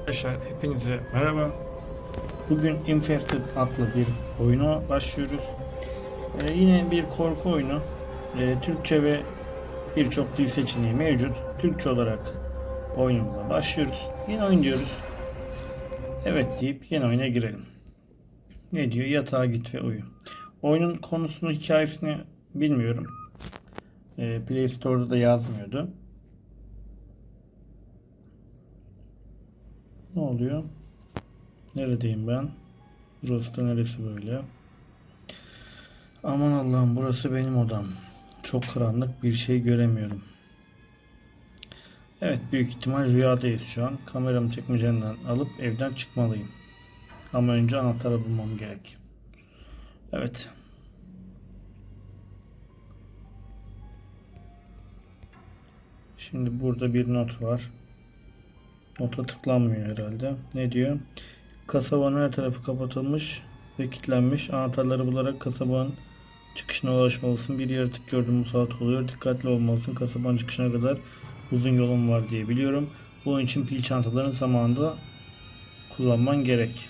Arkadaşlar hepinize merhaba. Bugün Infected adlı bir oyuna başlıyoruz. Ee, yine bir korku oyunu. Ee, Türkçe ve birçok dil seçeneği mevcut. Türkçe olarak oyunumuza başlıyoruz. Yeni oyun diyoruz. Evet deyip yeni oyuna girelim. Ne diyor? Yatağa git ve uyu. Oyunun konusunu, hikayesini bilmiyorum. Ee, Play Store'da da yazmıyordu. Ne oluyor? Neredeyim ben? Burası da neresi böyle? Aman Allah'ım burası benim odam. Çok karanlık bir şey göremiyorum. Evet büyük ihtimal rüyadayız şu an. Kameramı çekmecenden alıp evden çıkmalıyım. Ama önce anahtarı bulmam gerek. Evet. Şimdi burada bir not var. Nota tıklanmıyor herhalde. Ne diyor? Kasabanın her tarafı kapatılmış ve kilitlenmiş. Anahtarları bularak kasabanın çıkışına ulaşmalısın. Bir yaratık gördüm musallat oluyor. Dikkatli olmalısın. Kasabanın çıkışına kadar uzun yolum var diye biliyorum. Bunun için pil çantalarını zamanında kullanman gerek.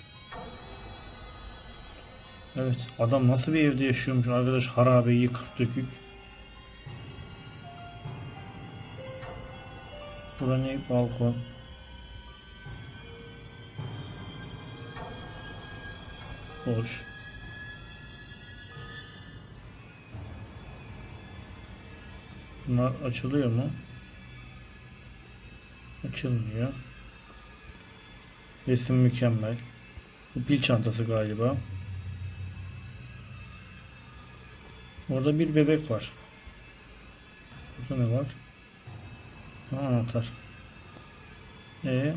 Evet adam nasıl bir evde yaşıyormuş arkadaş harabe yıkık dökük. Bura ne? Balkon. Boş. Bunlar açılıyor mu? Açılmıyor. Resim mükemmel. Bu pil çantası galiba. Orada bir bebek var. Burada ne var? Anahtar. Ee,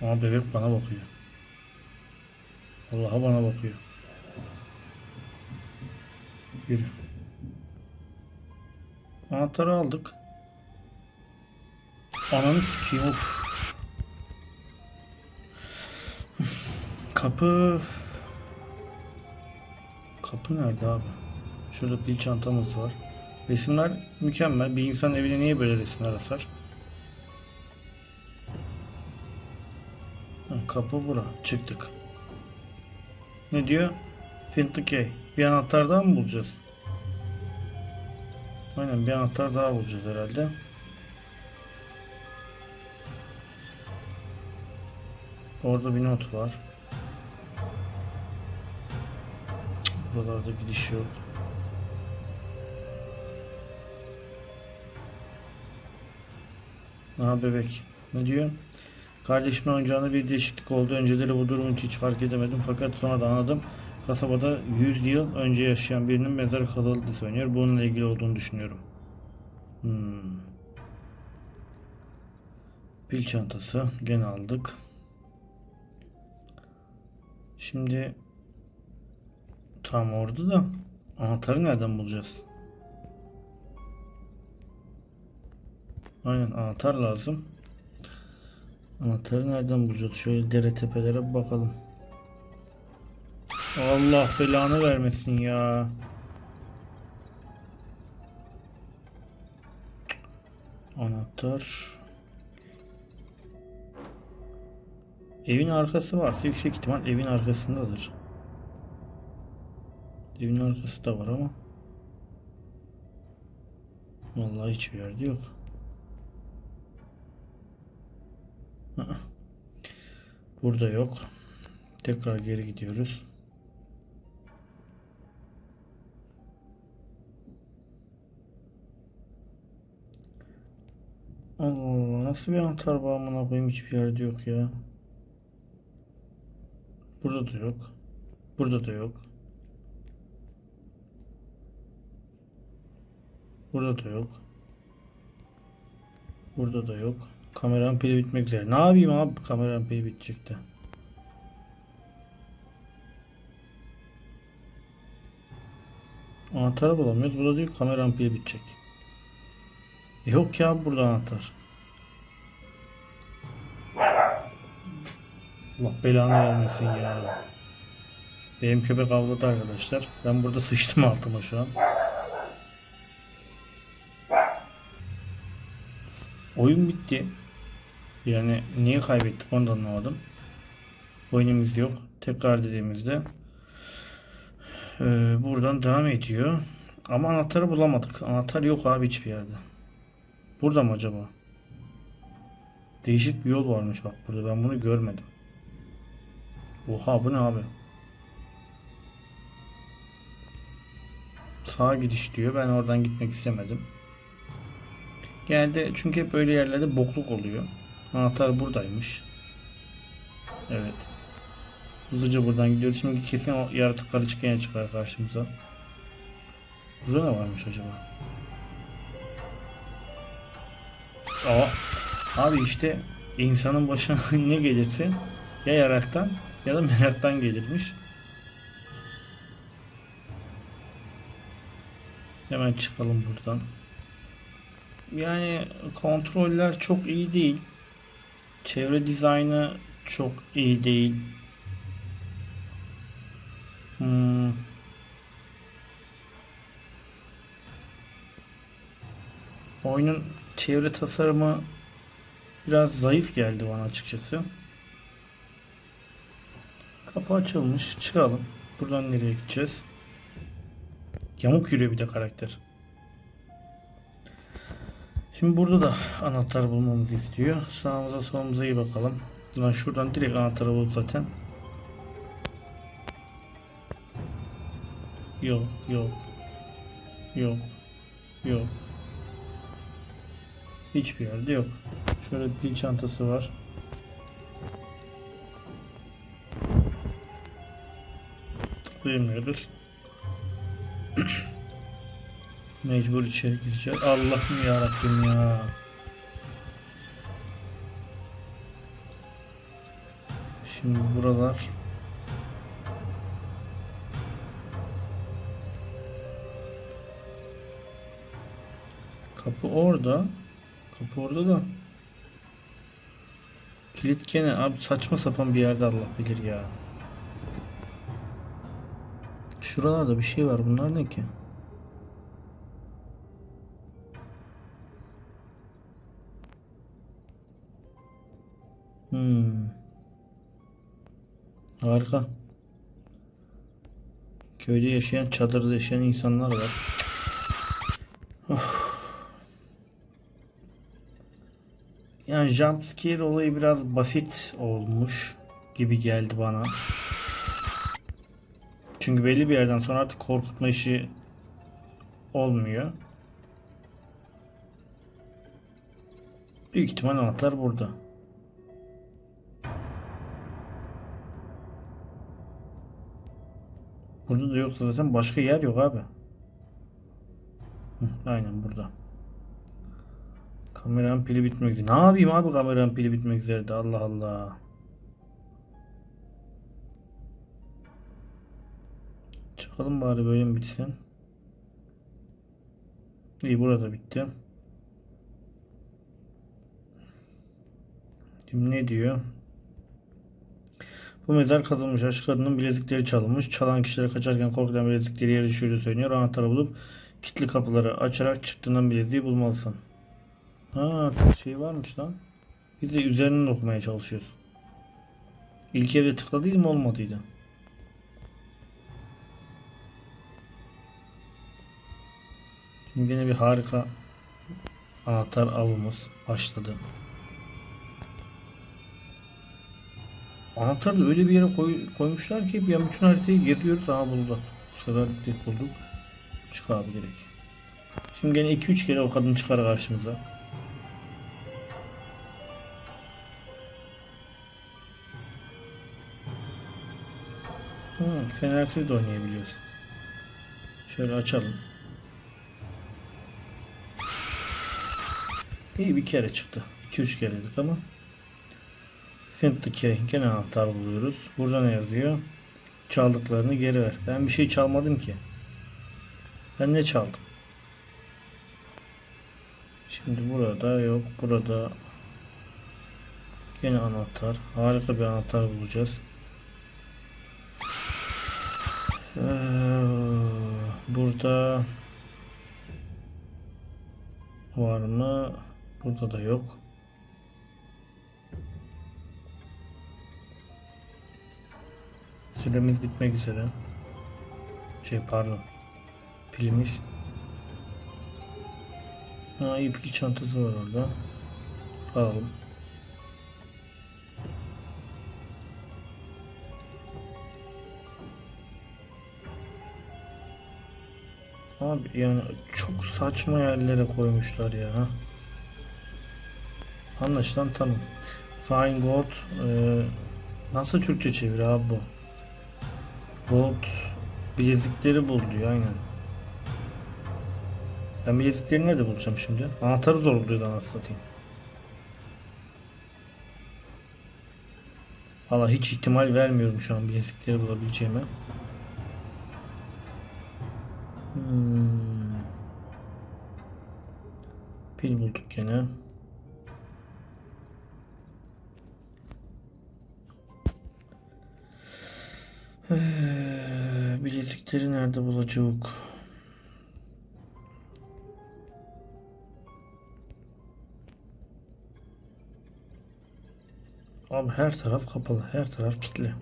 ama bebek bana bakıyor. Allah'a bana bakıyor. Yürü. Anahtarı aldık. Ananı sikeyim of. Kapı... Kapı nerede abi? Şurada pil çantamız var. Resimler mükemmel. Bir insan evine niye böyle resimler asar? Kapı bura. Çıktık. Ne diyor? Fintikey. Bir anahtar daha mı bulacağız? Aynen bir anahtar daha bulacağız herhalde. Orada bir not var. Buralarda gidiş yok. Aha bebek. Ne diyor? Kardeşimin oyuncağında bir değişiklik oldu. Önceleri bu durumu hiç fark edemedim. Fakat sonra da anladım. Kasabada 100 yıl önce yaşayan birinin mezarı kazıldığı söyleniyor. Bununla ilgili olduğunu düşünüyorum. Hmm. Pil çantası. Gene aldık. Şimdi tam orada da anahtarı nereden bulacağız? Aynen anahtar lazım. Anahtarı nereden bulacağız? Şöyle dere tepelere bakalım. Allah belanı vermesin ya. Anahtar. Evin arkası varsa yüksek ihtimal evin arkasındadır. Evin arkası da var ama. Vallahi hiçbir yerde yok. Burada yok. Tekrar geri gidiyoruz. Allah Allah nasıl bir anahtar bağımına koyayım hiçbir yerde yok ya. Burada da yok. Burada da yok. Burada da yok. Burada da yok. Kameranın pili bitmek üzere. Ne yapayım abi kameranın pili bitecekti. Anahtarı bulamıyoruz. Burada diyor kameranın pili bitecek. Yok ya burada anahtar. Allah belanı vermesin ya. Benim köpek avladı arkadaşlar. Ben burada sıçtım altıma şu an. Oyun bitti. Yani niye kaybettik onu da anlamadım. Oyunumuz yok. Tekrar dediğimizde e, buradan devam ediyor. Ama anahtarı bulamadık. Anahtar yok abi hiçbir yerde. Burada mı acaba? Değişik bir yol varmış bak burada. Ben bunu görmedim. Oha bu ne abi? Sağa gidiş diyor. Ben oradan gitmek istemedim. Genelde çünkü hep böyle yerlerde bokluk oluyor. Anahtar buradaymış. Evet. Hızlıca buradan gidiyoruz. Şimdi kesin o yaratıkları çıkıyor çıkar karşımıza. Burada ne varmış acaba? Aa, abi işte insanın başına ne gelirse ya yaraktan ya da meraktan gelirmiş. Hemen çıkalım buradan. Yani kontroller çok iyi değil. Çevre dizaynı çok iyi değil. Hmm. Oyunun çevre tasarımı biraz zayıf geldi bana açıkçası. Kapı açılmış. Çıkalım. Buradan nereye gideceğiz? Yamuk yürüyor bir de karakter. Şimdi burada da anahtar bulmamızı istiyor. Sağımıza solumuza iyi bakalım. Lan şuradan direkt anahtarı bulup zaten. Yok, yok. Yok. Yok. Hiçbir yerde yok. Şöyle pil çantası var. Tıklayamıyoruz. Mecbur içeri gireceğiz. Allah'ım ya ya. Şimdi buralar Kapı orada. Kapı orada da. Kilit gene abi saçma sapan bir yerde Allah bilir ya. Şuralarda bir şey var. Bunlar ne ki? Hmm. Harika. Köyde yaşayan, çadırda yaşayan insanlar var. Of. Yani jumpscare olayı biraz basit olmuş gibi geldi bana. Çünkü belli bir yerden sonra artık korkutma işi olmuyor. Büyük ihtimal anahtar burada. Burada da yoksa zaten başka yer yok abi. Aynen burada. Kameranın pili bitmek üzere. Ne yapayım abi kameranın pili bitmek üzere de Allah Allah. Çıkalım bari böyle bitsin? İyi burada bitti. Şimdi ne diyor? Bu mezar kazılmış. Aşk kadının bilezikleri çalınmış. Çalan kişilere kaçarken korkudan bilezikleri yere düşürdüğü söyleniyor. Anahtarı bulup kilitli kapıları açarak çıktığından bileziği bulmalısın. Ha şey varmış lan. Biz de üzerinden okumaya çalışıyoruz. İlk evde tıkladıydım olmadıydı. Şimdi yine bir harika anahtar avımız başladı. Anahtarı öyle bir yere koy, koymuşlar ki bir bütün haritayı geziyoruz. Aha bulduk. Bu sefer direkt bulduk. Çık. Şimdi gene 2-3 kere o kadın çıkar karşımıza. Hmm, fenersiz de oynayabiliyoruz. Şöyle açalım. İyi bir kere çıktı. 2-3 keredik ama. Find the key. Gene anahtar buluyoruz. Burada ne yazıyor? Çaldıklarını geri ver. Ben bir şey çalmadım ki. Ben ne çaldım? Şimdi burada yok. Burada gene anahtar. Harika bir anahtar bulacağız. Ee, burada var mı? Burada da yok. Süremiz bitmek üzere. Şey pardon. Pilimiz. Ha iyi pil çantası var orada. Alalım. Abi yani çok saçma yerlere koymuşlar ya. Anlaşılan tamam. Fine Gold e, nasıl Türkçe çevir abi bu? Gold bilezikleri bul diyor aynen. Ben bilezikleri nerede bulacağım şimdi? Anahtarı zor buluyordu anasını satayım. Valla hiç ihtimal vermiyorum şu an bilezikleri bulabileceğime. Hmm. Pil bulduk gene. Ee, bilezikleri nerede bulacak? Abi her taraf kapalı, her taraf kilitli.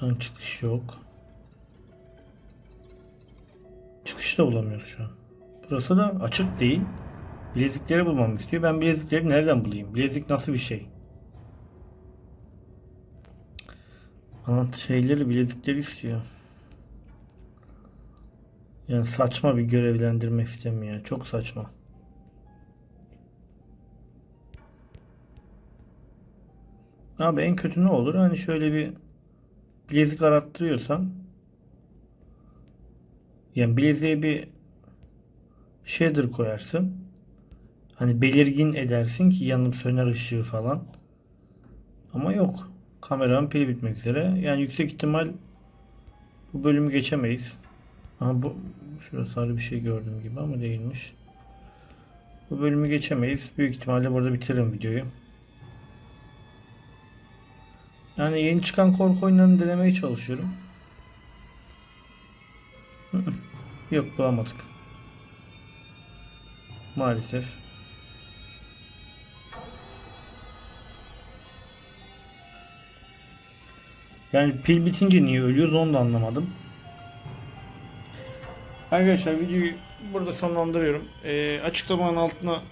Buradan çıkış yok. Çıkış da bulamıyoruz şu an. Burası da açık değil. Bilezikleri bulmamı istiyor. Ben bilezikleri nereden bulayım? Bilezik nasıl bir şey? Anlat şeyleri bilezikleri istiyor. Yani saçma bir görevlendirme sistemi ya. Çok saçma. Abi en kötü ne olur? Hani şöyle bir bilezik arattırıyorsam yani bileziğe bir shader koyarsın. Hani belirgin edersin ki yanım söner ışığı falan. Ama yok. Kameranın pili bitmek üzere. Yani yüksek ihtimal bu bölümü geçemeyiz. Aha bu şurada sarı bir şey gördüğüm gibi ama değilmiş. Bu bölümü geçemeyiz. Büyük ihtimalle burada bitiririm videoyu. Yani yeni çıkan korku oyunlarını denemeye çalışıyorum. Yok bulamadık. Maalesef. Yani pil bitince niye ölüyoruz onu da anlamadım. Arkadaşlar videoyu burada sonlandırıyorum. Ee, açıklamanın altına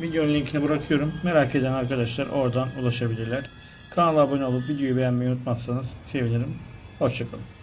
videonun linkini bırakıyorum. Merak eden arkadaşlar oradan ulaşabilirler. Kanala abone olup videoyu beğenmeyi unutmazsanız sevinirim. Hoşçakalın.